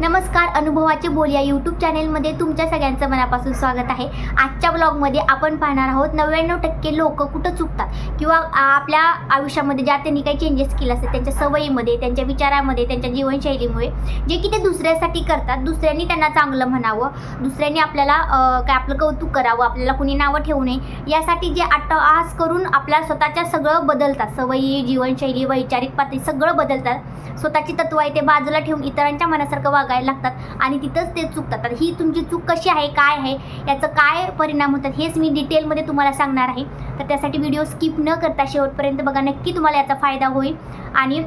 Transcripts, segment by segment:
नमस्कार अनुभवाचे बोल या यूट्यूब चॅनेलमध्ये तुमच्या सगळ्यांचं मनापासून स्वागत आहे. आजच्या ब्लॉगमध्ये आपण पाहणार आहोत नव्याण्णव टक्के लोक कुठं चुकतात? किंवा आपल्या आयुष्यामध्ये ज्या त्यांनी काही चेंजेस केले असतात त्यांच्या सवयीमध्ये त्यांच्या विचारामध्ये त्यांच्या जीवनशैलीमुळे जे की ते दुसऱ्यासाठी करतात. दुसऱ्यांनी त्यांना चांगलं म्हणावं दुसऱ्यांनी आपल्याला काय आपलं कौतुक करावं आपल्याला कुणी नावं ठेवू नये यासाठी जे अट्टहास करून आपल्या स्वतःच्या सगळं बदलतात. सवयी जीवनशैली वैचारिक पातळी सगळं बदलतात. स्वतःची तत्व आहे ते बाजूला ठेवून इतरांच्या मनासारखं वागायला लागतात आणि तिथंच ते चुकतात. तर ही तुमची चूक कशी आहे काय आहे याचं काय परिणाम होतात हेच मी डिटेलमध्ये तुम्हाला सांगणार आहे. तर त्यासाठी व्हिडिओ स्किप न करता शेवटपर्यंत बघा नक्की तुम्हाला याचा फायदा होईल. आणि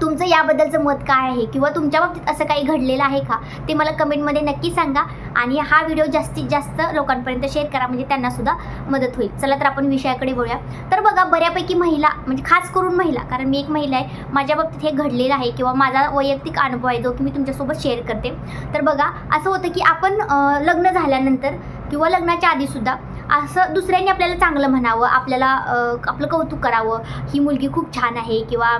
तुमचं याबद्दलचं मत काय आहे? किंवा तुमच्या बाबतीत असं काही घडलेलं आहे का? ते मला कमेंटमध्ये नक्की सांगा आणि हा व्हिडिओ जास्तीत जास्त लोकांपर्यंत शेअर करा म्हणजे त्यांनासुद्धा मदत होईल. चला तर आपण विषयाकडे बोलूया तर बघा बऱ्यापैकी महिला म्हणजे खास करून महिला कारण मी एक महिला आहे माझ्या बाबतीत हे घडलेलं आहे किंवा माझा वैयक्तिक अनुभव आहे जो की मी तुमच्यासोबत शेअर करते. तर बघा असं होतं की आपण लग्न झाल्यानंतर किंवा लग्नाच्या आधीसुद्धा असं दुसऱ्यांनी आपल्याला चांगलं म्हणावं आपल्याला आपलं कौतुक करावं. ही मुलगी खूप छान आहे किंवा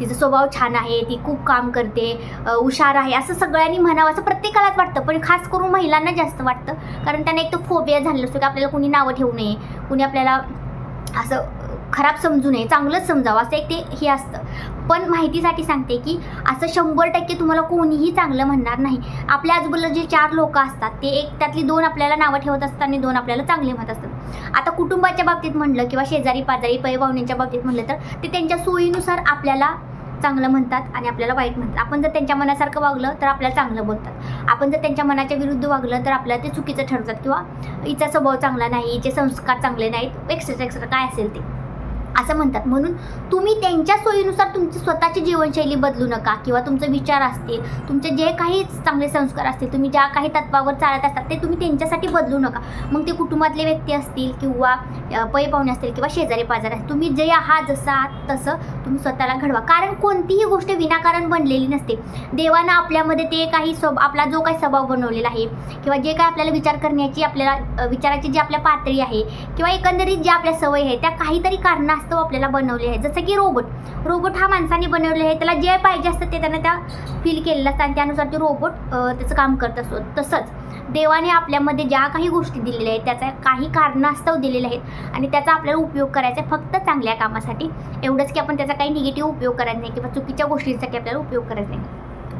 तिचा स्वभाव छान आहे ती खूप काम करते हुशार आहे असं सगळ्यांनी म्हणावं असं प्रत्येकालाच वाटतं. पण खास करून महिलांना जास्त वाटतं. कारण त्यांना एक तर फोबिया झालेलं असतो की आपल्याला कुणी नावं ठेवू नये कुणी आपल्याला असं खराब समजू नये चांगलंच समजावं असं एक ते हे असतं. पण माहितीसाठी सांगते की असं शंभर टक्के तुम्हाला कोणीही चांगलं म्हणणार नाही. आपल्या आजूबाजूला जे चार लोक असतात ते एक त्यातली दोन आपल्याला नावं ठेवत असतात आणि दोन आपल्याला चांगले म्हणत असतात. आता कुटुंबाच्या बाबतीत म्हणलं किंवा शेजारी पाजारी पै पाहुण्यांच्या बाबतीत म्हणलं तर ते त्यांच्या सोयीनुसार आपल्याला चांगलं म्हणतात आणि आपल्याला वाईट म्हणतात. आपण जर त्यांच्या मनासारखं वागलं तर आपल्याला चांगलं बोलतात. आपण जर त्यांच्या मनाच्या विरुद्ध वागलं तर आपल्याला ते चुकीचं ठरवतात किंवा हिचा स्वभाव चांगला नाही हिचे संस्कार चांगले नाहीत एक्सेट्रा एक्सेट्रा काय असेल ते. असं म्हणतात. म्हणून तुम्ही त्यांच्या सोयीनुसार तुमची स्वतःची जीवनशैली बदलू नका किंवा तुमचे विचार असतील तुमचे जे काही चांगले संस्कार असतील तुम्ही ज्या काही तत्वावर चालत असतात ते तुम्ही त्यांच्यासाठी बदलू नका. मग ते कुटुंबातले व्यक्ती असतील किंवा पै पाहुणे असतील किंवा शेजारी पाजारी असतील तुम्ही जे आहात जसं आहात तसं तुम्ही स्वतःला घडवा. कारण कोणतीही गोष्ट विनाकारण बनलेली नसते. देवानं आपल्यामध्ये ते काही स्व आपला जो काही स्वभाव बनवलेला आहे किंवा जे काही आपल्याला विचार करण्याची आपल्याला विचाराची जी आपल्या पातळी आहे किंवा एकंदरीत ज्या आपल्या सवय आहे त्या काहीतरी वास्तव आपल्याला बनवले आहे. जसं की रोबोट रोबोट हा माणसाने बनवले आहे. त्याला जे पाहिजे असतं ते त्यानं त्या फील केलेलं असतं आणि त्यानुसार ते रोबोट त्याचं काम करत असतो. तसंच देवाने आपल्यामध्ये ज्या काही गोष्टी दिलेल्या आहेत त्याचा काही कारणास्तव दिलेले आहेत आणि त्याचा आपल्याला उपयोग करायचा आहे फक्त चांगल्या कामासाठी. एवढंच की आपण त्याचा काही निगेटिव्ह उपयोग करायचा नाही किंवा चुकीच्या गोष्टींसाठी आपल्याला उपयोग करायचा नाही.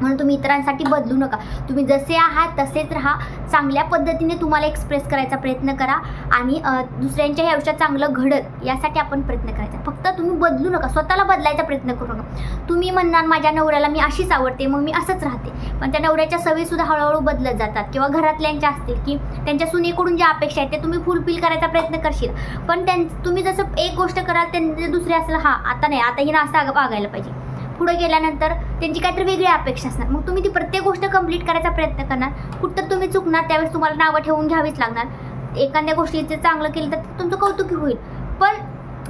म्हणून तुम्ही इतरांसाठी बदलू नका. तुम्ही जसे आहात तसेच राहा. चांगल्या पद्धतीने तुम्हाला एक्सप्रेस करायचा प्रयत्न करा आणि दुसऱ्यांच्याही आयुष्यात चांगलं घडत यासाठी आपण प्रयत्न करायचा. फक्त तुम्ही बदलू नका स्वतःला बदलायचा प्रयत्न करू नका. तुम्ही म्हणणार माझ्या नवऱ्याला मी अशीच आवडते मग मी असंच राहते. पण त्या नवऱ्याच्या सवयीसुद्धा हळूहळू बदलत जातात. किंवा घरातल्यांच्या असतील की त्यांच्या सुनेकडून ज्या अपेक्षा आहेत ते तुम्ही फुलफिल करायचा प्रयत्न करशील. पण त्यां तुम्ही जसं एक गोष्ट कराल त्यांचे दुसरे असेल हां आता नाही आता ना असं वागायला पाहिजे. पुढे गेल्यानंतर त्यांची काहीतरी वेगळी अपेक्षा असणार. मग तुम्ही ती प्रत्येक गोष्ट कंप्लीट करायचा प्रयत्न करणार. कुठं तुम्ही चुकणार त्यावेळेस तुम्हाला नावं ठेवून घ्यावीच लागणार. एखाद्या गोष्टीचं चांगलं केलं तर तुमचं कौतुकी होईल. पण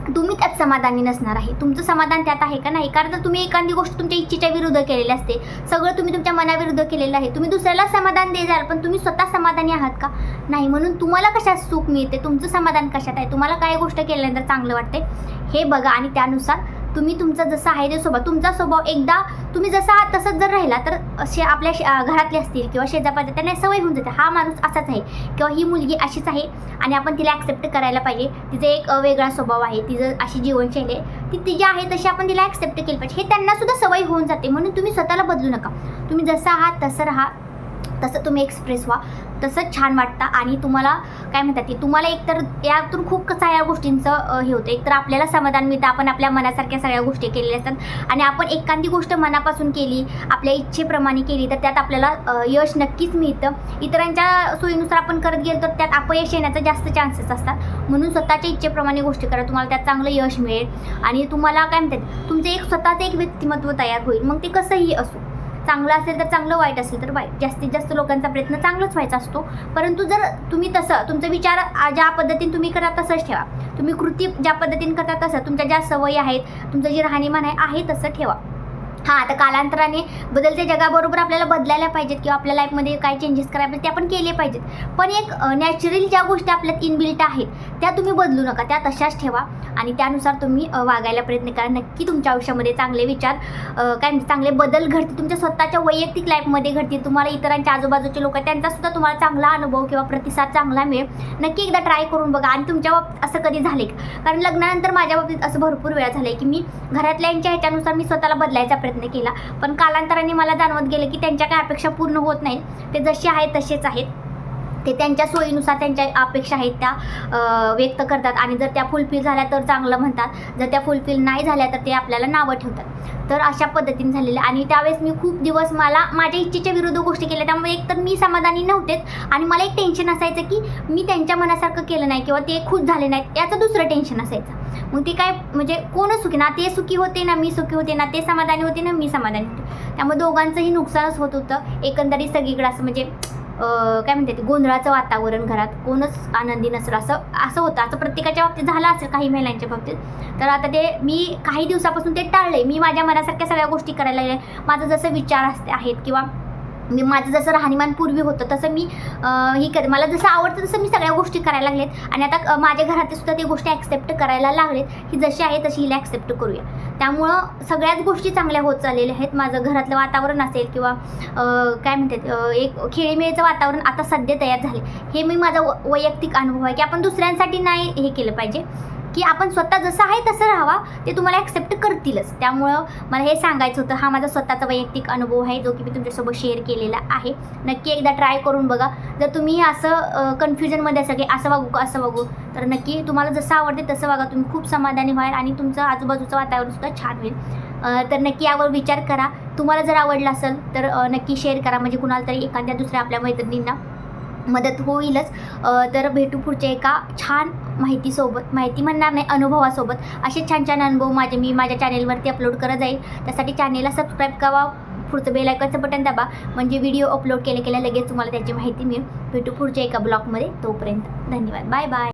तुम्ही त्यात समाधानी नसणार आहे. तुमचं समाधान त्यात आहे का नाही? कारण जर तुम्ही एखादी गोष्ट तुमच्या इच्छेच्या विरुद्ध केलेली असते सगळं तुम्ही तुमच्या मनाविरुद्ध केलेलं आहे तुम्ही दुसऱ्याला समाधान दे जाल पण तुम्ही स्वतः समाधानी आहात का? नाही म्हणून तुम्हाला कशात सुख मिळते? तुमचं समाधान कशात आहे? तुम्हाला काय गोष्ट केल्यानंतर चांगलं वाटते हे बघा आणि त्यानुसार तुम्ही तुमचा जसं आहे ते स्वभाव तुमचा स्वभाव एकदा तुम्ही जसा आहात तसंच जर राहिला तर असे आपल्या शे- घरातले असतील किंवा शेजापाजा त्यांना सवय होऊन जाते हा माणूस असाच आहे किंवा ही मुलगी अशीच आहे आणि आपण तिला ॲक्सेप्ट करायला पाहिजे. तिचा एक वेगळा स्वभाव आहे तिचं अशी जीवनशैली आहे. ती तिची आहे तशी आपण तिला ॲक्सेप्ट केली पाहिजे. हे त्यांनासुद्धा सवय होऊन जाते म्हणून तुम्ही स्वतःला बदलू नका. तुम्ही जसं आहात तसं राहा. तसं तुम्ही एक्सप्रेस व्हा. तसंच छान वाटतं आणि तुम्हाला काय म्हणतात ते तुम्हाला एकतर यातून खूप साऱ्या गोष्टींचं हे होतं. एकतर आपल्याला समाधान मिळतं. आपण आपल्या मनासारख्या सगळ्या गोष्टी केलेल्या असतात. आणि आपण एखादी गोष्ट मनापासून केली आपल्या इच्छेप्रमाणे केली तर त्यात आपल्याला यश नक्कीच मिळतं. इतरांच्या सोयीनुसार आपण करत गेलो तर त्यात अपयश येण्याचा जास्त चान्सेस असतात. म्हणून स्वतःच्या इच्छेप्रमाणे गोष्टी करा. तुम्हाला त्यात चांगलं यश मिळेल. आणि तुम्हाला काय म्हणतात तुमचं एक स्वतःचं एक व्यक्तिमत्व तयार होईल. मग ते कसंही असो. चांगलं असेल तर चांगलं वाईट असेल तर वाईट. जास्तीत जास्त लोकांचा प्रयत्न चांगलाच व्हायचा असतो. परंतु जर तुम्ही तसं तुमचा विचार ज्या पद्धतीने तुम्ही करा तसंच ठेवा. तुम्ही कृती ज्या पद्धतीने करता तसं तुमच्या ज्या सवयी आहेत तुमचं जे राहणीमान आहे आहे तसं ठेवा. हां आता कालांतराने बदलत्या जगाबरोबर आपल्याला बदलायला पाहिजेत किंवा आपल्या लाईफमध्ये काय चेंजेस करायला पाहिजे ते आपण केले पाहिजेत. पण एक नॅचरल ज्या गोष्टी आपल्यात इनबिल्ट आहेत त्या तुम्ही बदलू नका. त्या तशाच ठेवा आणि त्यानुसार तुम्ही वागायला प्रयत्न करा. नक्की तुमच्या आयुष्यामध्ये चांगले विचार काय म्हणजे चांगले बदल घडतील. तुमच्या स्वतःच्या वैयक्तिक लाईफमध्ये घडतील. तुम्हाला इतरांच्या आजूबाजूचे लोक त्यांचासुद्धा त्यांचा सुद्धा तुम्हाला चांगला अनुभव किंवा प्रतिसाद चांगला मिळेल. नक्की एकदा ट्राय करून बघा. आणि तुमच्या बाबतीत असं कधी झाले कारण लग्नानंतर माझ्या बाबतीत असं भरपूर वेळा झालं आहे की मी घरातल्यांच्या ह्याच्यानुसार मी स्वतःला बदलायचा प्रयत्न केला. पण कालांतराने मला जाणवत गेलं की त्यांच्या काय अपेक्षा पूर्ण होत नाहीत. ते जसे आहेत तसेच आहेत. ते त्यांच्या सोयीनुसार त्यांच्या अपेक्षा आहेत त्या व्यक्त करतात. आणि जर त्या फुलफिल झाल्या तर चांगलं म्हणतात. जर त्या फुलफिल नाही झाल्या तर ते आपल्याला नावं ठेवतात. तर अशा पद्धतीने झालेलं आणि त्यावेळेस मी खूप दिवस मला माझ्या इच्छेच्या विरुद्ध गोष्टी केल्या. त्यामुळे एक तर मी समाधानी नव्हतेच. आणि मला एक टेन्शन असायचं की मी त्यांच्या मनासारखं केलं नाही किंवा ते खुश झाले नाहीत. याचं दुसरं टेन्शन असायचं. मग ते काय म्हणजे कोण सुखी ना ते सुखी होते ना मी सुखी होते ना ते समाधानी होते ना मी समाधानी होते. त्यामुळे दोघांचंही नुकसानच होत होतं. एकंदरीत सगळीकडे असं म्हणजे काय म्हणते ते गोंधळाचं वातावरण घरात. कोणच आनंदी नसलं. असं असं होतं. असं प्रत्येकाच्या बाबतीत झालं असेल काही महिलांच्या बाबतीत. तर आता ते मी काही दिवसापासून ते टाळले मी माझ्या मनासारख्या सगळ्या गोष्टी करायला लागले. माझं जसं विचार असते आहेत किंवा मी माझं जसं राहणीमान पूर्वी होतं तसं मी ही कर मला जसं आवडतं तसं मी सगळ्या गोष्टी करायला लागलेत. आणि आता माझ्या घरातले सुद्धा ते गोष्टी ॲक्सेप्ट करायला लागलेत. की जशी आहे तशी हिला ॲक्सेप्ट करूया. त्यामुळं सगळ्याच गोष्टी चांगल्या होत चाललेल्या आहेत. माझं घरातलं वातावरण असेल किंवा काय म्हणतात एक खेळीमेळीचं वातावरण आता सध्या तयार झाले हे मी माझा व- वैयक्तिक अनुभव आहे की आपण दुसऱ्यांसाठी नाही हे केलं पाहिजे. की आपण स्वतः जसं आहे तसं राहावा. ते तुम्हाला ॲक्सेप्ट करतीलच. त्यामुळं मला हे सांगायचं होतं हा माझा स्वतःचा वैयक्तिक अनुभव आहे जो की मी तुमच्यासोबत शेअर केलेला आहे. नक्की एकदा ट्राय करून बघा. जर तुम्ही असं कन्फ्युजनमध्ये असाल की असं वागू का असं वागू तर नक्की तुम्हाला जसं आवडते तसं वागा. तुम्ही खूप समाधानी व्हाल आणि तुमचं आजूबाजूचं वातावरणसुद्धा छान होईल. तर नक्की यावर विचार करा. तुम्हाला जर आवडला असेल तर नक्की शेअर करा. म्हणजे कुणाला तरी एखाद्या दुसऱ्या आपल्या मैत्रिणींना. मदत होईलच. तर भेटू पुढच्या एका छान माहितीसोबत माहिती म्हणणार नाही अनुभवासोबत असे छान छान अनुभव माझे मी माझ्या चॅनेलवरती अपलोड करत जाईल त्यासाठी चॅनेलला सबस्क्राईब करा पुढचं बेलायकनचं बटन दाबा म्हणजे व्हिडिओ अपलोड केले केल्या लगेच तुम्हाला त्याची माहिती मिळेल. भेटू पुढच्या एका ब्लॉगमध्ये तोपर्यंत धन्यवाद. Bye bye.